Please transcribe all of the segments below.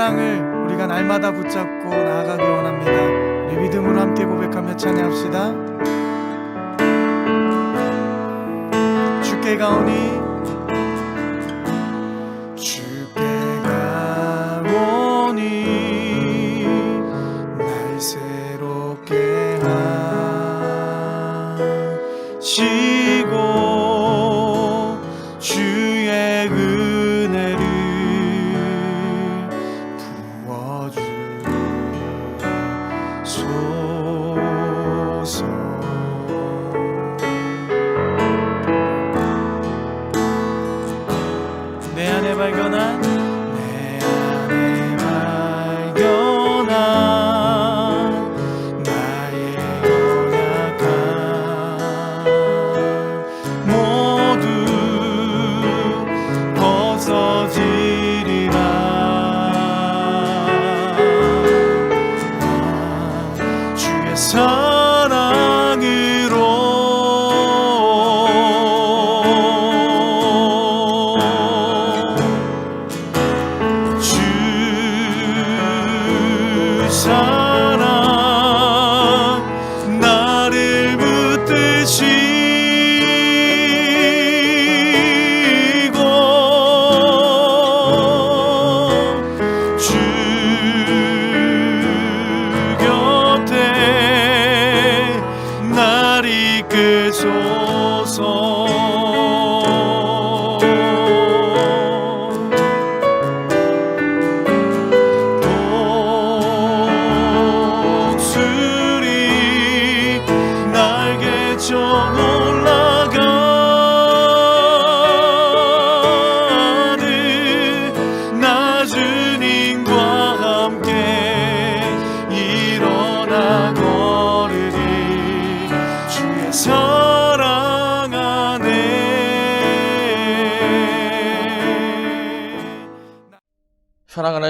사랑을 우리가 날마다 붙잡고 나아가기 원합니다. 우리 믿음으로 함께 고백하며 찬양합시다. 주께 가오니 부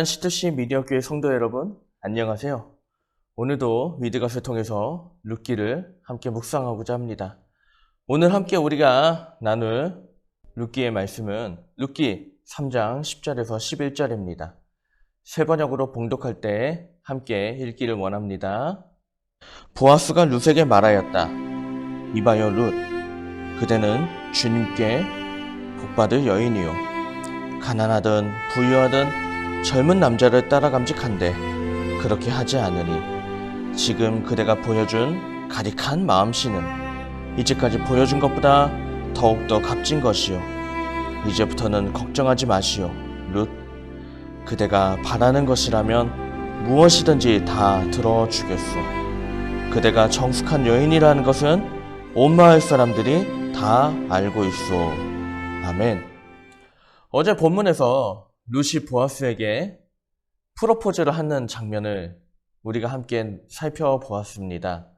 사랑하는 시트시 미디어교회 성도 여러분, 안녕하세요. 오늘도 위드갓을 통해서 룻기를 함께 묵상하고자 합니다. 오늘 함께 우리가 나눌 룻기의 말씀은 룻기 3장 10절에서 11절입니다. 세 번역으로 봉독할 때 함께 읽기를 원합니다. 보아스가 룻에게 말하였다. 이봐요 룻, 그대는 주님께 복받을 여인이요. 가난하든 부유하든 젊은 남자를 따라 감직한데 그렇게 하지 않으니 지금 그대가 보여준 가득한 마음씨는 이제까지 보여준 것보다 더욱더 값진 것이요 이제부터는 걱정하지 마시오 룻. 그대가 바라는 것이라면 무엇이든지 다 들어주겠소. 그대가 정숙한 여인이라는 것은 온 마을 사람들이 다 알고 있소. 아멘. 어제 본문에서 루시 보아스에게 프로포즈를 하는 장면을 우리가 함께 살펴보았습니다.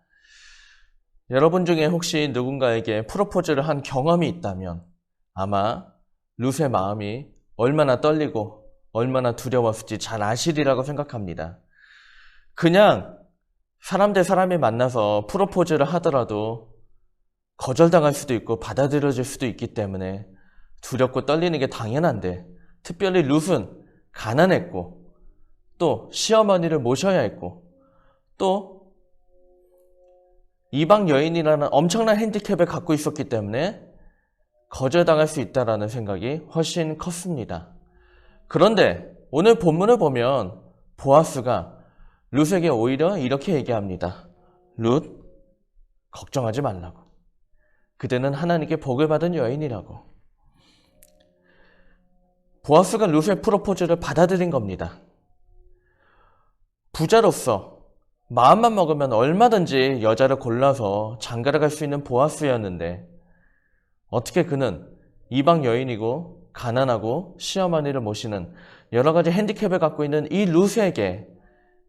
여러분 중에 혹시 누군가에게 프로포즈를 한 경험이 있다면 아마 루스의 마음이 얼마나 떨리고 얼마나 두려웠을지 잘 아시리라고 생각합니다. 그냥 사람 대 사람이 만나서 프로포즈를 하더라도 거절당할 수도 있고 받아들여질 수도 있기 때문에 두렵고 떨리는 게 당연한데 특별히 룻은 가난했고 또 시어머니를 모셔야 했고 또 이방 여인이라는 엄청난 핸디캡을 갖고 있었기 때문에 거절당할 수 있다라는 생각이 훨씬 컸습니다. 그런데 오늘 본문을 보면 보아스가 룻에게 오히려 이렇게 얘기합니다. 룻, 걱정하지 말라고. 그대는 하나님께 복을 받은 여인이라고. 보아스가 룻의 프로포즈를 받아들인 겁니다. 부자로서 마음만 먹으면 얼마든지 여자를 골라서 장가를 갈 수 있는 보아스였는데 어떻게 그는 이방 여인이고 가난하고 시어머니를 모시는 여러 가지 핸디캡을 갖고 있는 이 룻에게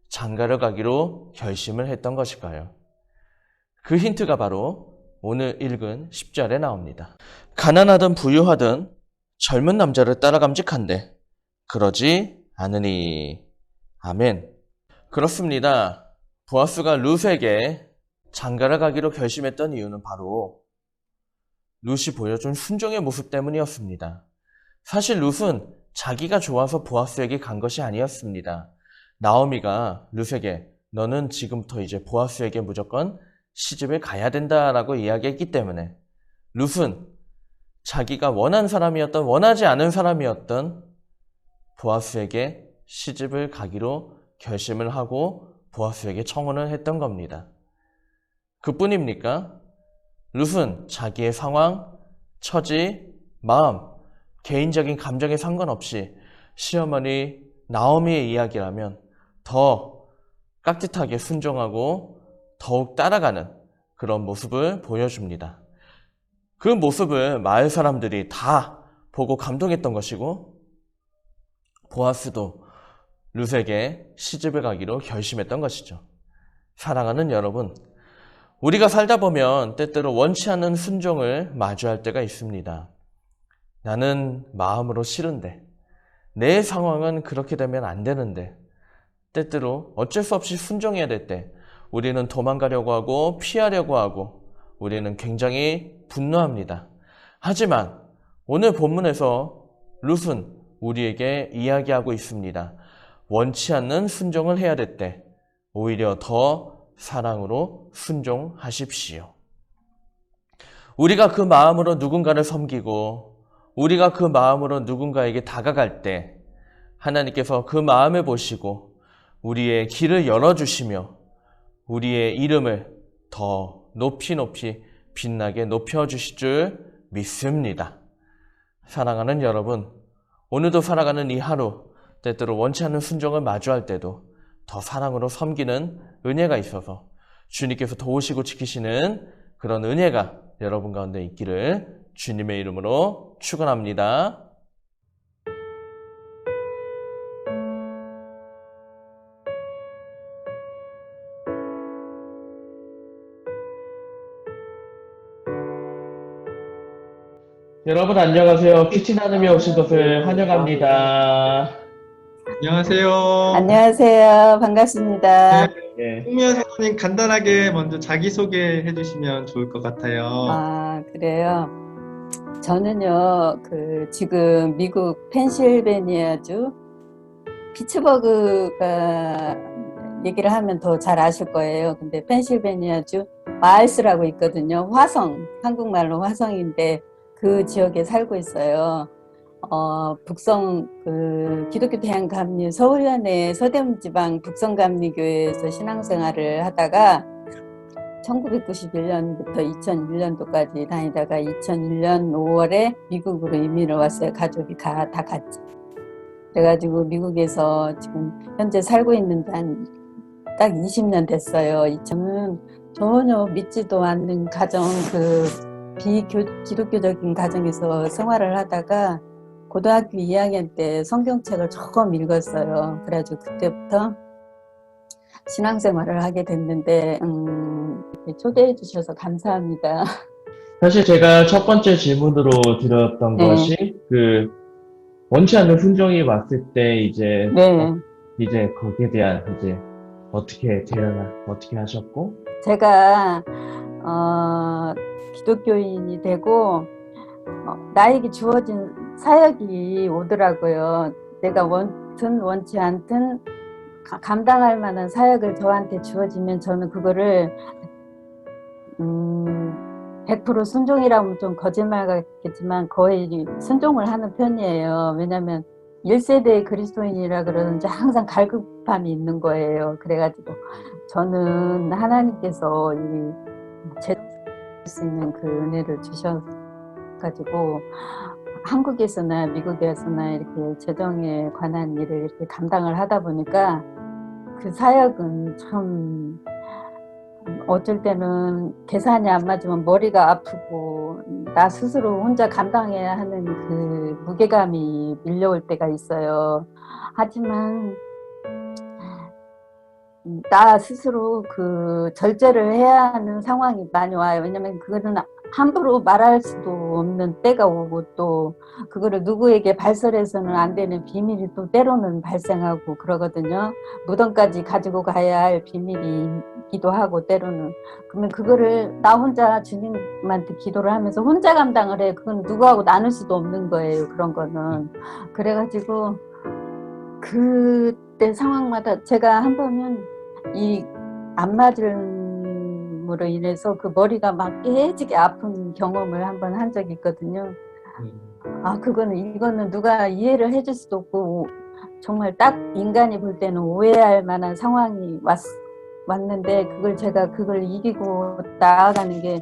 장가를 가기로 결심을 했던 것일까요? 그 힌트가 바로 오늘 읽은 10절에 나옵니다. 가난하든 부유하든 젊은 남자를 따라 감직한데 그러지 않으니 아멘. 그렇습니다. 보아스가 룻에게 장가를 가기로 결심했던 이유는 바로 룻이 보여준 순종의 모습 때문이었습니다. 사실 룻은 자기가 좋아서 보아스에게 간 것이 아니었습니다. 나오미가 룻에게 너는 지금부터 이제 보아스에게 무조건 시집을 가야 된다라고 이야기했기 때문에 룻은 자기가 원한 사람이었던 원하지 않은 사람이었던 보아스에게 시집을 가기로 결심을 하고 보아스에게 청혼을 했던 겁니다. 그뿐입니까? 룻은 자기의 상황, 처지, 마음, 개인적인 감정에 상관없이 시어머니 나오미의 이야기라면 더 깍듯하게 순종하고 더욱 따라가는 그런 모습을 보여줍니다. 그 모습을 마을 사람들이 다 보고 감동했던 것이고 보아스도 룻에게 시집을 가기로 결심했던 것이죠. 사랑하는 여러분, 우리가 살다 보면 때때로 원치 않는 순종을 마주할 때가 있습니다. 나는 마음으로 싫은데, 내 상황은 그렇게 되면 안 되는데, 때때로 어쩔 수 없이 순종해야 될 때, 우리는 도망가려고 하고 피하려고 하고, 우리는 굉장히 분노합니다. 하지만 오늘 본문에서 룻은 우리에게 이야기하고 있습니다. 원치 않는 순종을 해야 될 때, 오히려 더 사랑으로 순종하십시오. 우리가 그 마음으로 누군가를 섬기고, 우리가 그 마음으로 누군가에게 다가갈 때, 하나님께서 그 마음을 보시고, 우리의 길을 열어주시며, 우리의 이름을 더 높이 높이 빛나게 높여주실 줄 믿습니다. 사랑하는 여러분, 오늘도 살아가는 이 하루, 때때로 원치 않는 순종을 마주할 때도 더 사랑으로 섬기는 은혜가 있어서 주님께서 도우시고 지키시는 그런 은혜가 여러분 가운데 있기를 주님의 이름으로 축원합니다. 여러분 안녕하세요. 큐티 나눔에 오신 것을 환영합니다. 안녕하세요. 안녕하세요. 반갑습니다. 네, 예. 홍미연 선생님 간단하게 먼저 자기 소개 해 주시면 좋을 것 같아요. 아, 그래요. 저는요, 그, 지금 미국 펜실베니아주 피츠버그가 얘기를 하면 더 잘 아실 거예요. 근데 펜실베니아주 마일스라고 있거든요. 화성, 한국말로 화성인데 그 지역에 살고 있어요. 어, 북성, 그, 기독교 대한감리 서울현의 서대문 지방 북성감리교회에서 신앙생활을 하다가 1991년부터 2001년도까지 다니다가 2001년 5월에 미국으로 이민을 왔어요. 가족이 가, 다 같이. 그래가지고 미국에서 지금 현재 살고 있는데 한 딱 20년 됐어요. 저는 전혀 믿지도 않는 가정, 그 비교, 기독교적인 가정에서 생활을 하다가 고등학교 2학년 때 성경책을 조금 읽었어요. 그래가지고 그때부터 신앙생활을 하게 됐는데 음, 초대해 주셔서 감사합니다. 사실 제가 첫 번째 질문으로 드렸던 네. 것이 그 원치 않는 순종이 왔을 때 이제 네, 이제 거기에 대한 이제 어떻게 대응을 어떻게 하셨고 제가 어, 기독교인이 되고 어, 나에게 주어진 사역이 오더라고요. 내가 원든 원치 않든 가- 감당할 만한 사역을 저한테 주어지면 저는 그거를 음, 100% 순종이라면 좀 거짓말 같겠지만 거의 순종을 하는 편이에요. 왜냐하면 1세대 그리스도인이라 그러는지 항상 갈급함이 있는 거예요. 그래가지고 저는 하나님께서 이 제 수 있는 그 은혜를 주셔가지고 한국에서나 미국에서나 이렇게 재정에 관한 일을 이렇게 감당을 하다 보니까 그 사역은 참 어쩔 때는 계산이 안 맞으면 머리가 아프고 나 스스로 혼자 감당해야 하는 그 무게감이 밀려올 때가 있어요. 하지만 나 스스로 그 절제를 해야 하는 상황이 많이 와요. 왜냐면 그거는 함부로 말할 수도 없는 때가 오고 또 그거를 누구에게 발설해서는 안 되는 비밀이 또 때로는 발생하고 그러거든요. 무덤까지 가지고 가야 할 비밀이기도 하고 때로는 그러면 그거를 나 혼자 주님한테 기도를 하면서 혼자 감당을 해. 그건 누구하고 나눌 수도 없는 거예요. 그런 거는. 그래가지고 그때 상황마다 제가 한 번은 이 안 맞음으로 인해서 그 머리가 막 깨지게 아픈 경험을 한 번 한 적이 있거든요. 아, 그거는 이거는 누가 이해를 해줄 수도 없고 정말 딱 인간이 볼 때는 오해할 만한 상황이 왔, 왔는데 그걸 제가 그걸 이기고 나아가는 게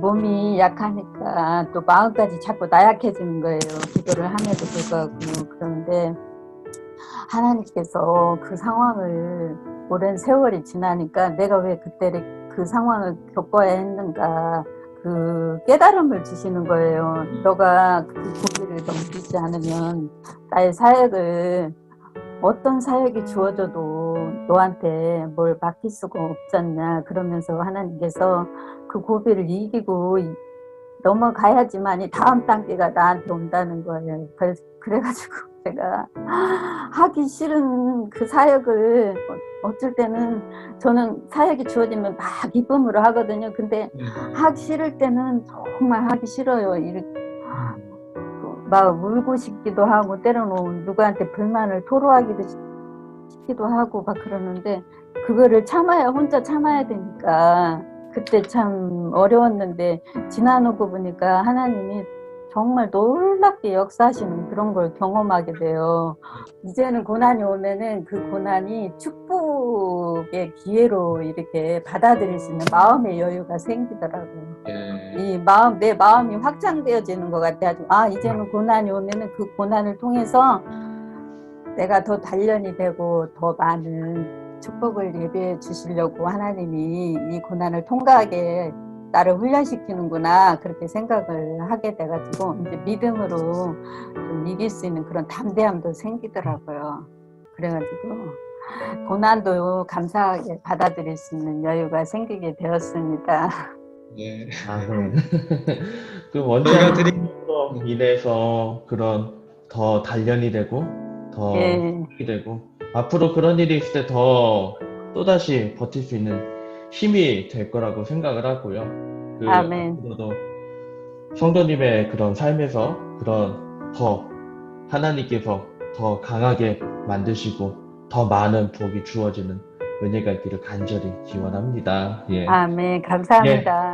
몸이 약하니까 또 마음까지 자꾸 나약해지는 거예요. 기도를 함에도 불구하고 그런데 하나님께서 그 상황을 오랜 세월이 지나니까 내가 왜 그때 그 상황을 겪어야 했는가 그 깨달음을 주시는 거예요. 너가 그 고비를 넘기지 않으면 나의 사역을 어떤 사역이 주어져도 너한테 뭘 맡길 수가 없잖냐 그러면서 하나님께서 그 고비를 이기고 이- 넘어가야지만이 다음 단계가 나한테 온다는 거예요. 그래가지고 제가 하기 싫은 그 사역을 어- 어쩔 때는 저는 사역이 주어지면 막 기쁨으로 하거든요. 근데 하기 싫을 때는 정말 하기 싫어요. 이렇게 막 울고 싶기도 하고 때로는 누구한테 불만을 토로하기도 싶- 싶기도 하고 막 그러는데 그거를 참아야 혼자 참아야 되니까 그때 참 어려웠는데 지나놓고 보니까 하나님이 정말 놀랍게 역사하시는 그런 걸 경험하게 돼요. 이제는 고난이 오면은 그 고난이 축복의 기회로 이렇게 받아들일 수 있는 마음의 여유가 생기더라고요. 예. 이 마음, 내 마음이 확장되어지는 것 같아요. 아, 이제는 고난이 오면은 그 고난을 통해서 내가 더 단련이 되고 더 많은 축복을 예배해 주시려고 하나님이 이 고난을 통과하게 나를 훈련시키는구나 그렇게 생각을 하게 돼가지고 이제 믿음으로 좀 이길 수 있는 그런 담대함도 생기더라고요. 그래가지고 고난도 감사하게 받아들일 수 있는 여유가 생기게 되었습니다. 예. 아, 네. 그 저희가 원장으로 드린 인해서 그런 더 단련이 되고 더 예. 힘이 되고 앞으로 그런 일이 있을 때 더 또다시 버틸 수 있는 힘이 될 거라고 생각을 하고요. 그 아멘. 앞으로도 성도님의 그런 삶에서 그런 더 하나님께서 더 강하게 만드시고 더 많은 복이 주어지는 은혜가 있기를 간절히 기원합니다. 예. 아멘. 감사합니다.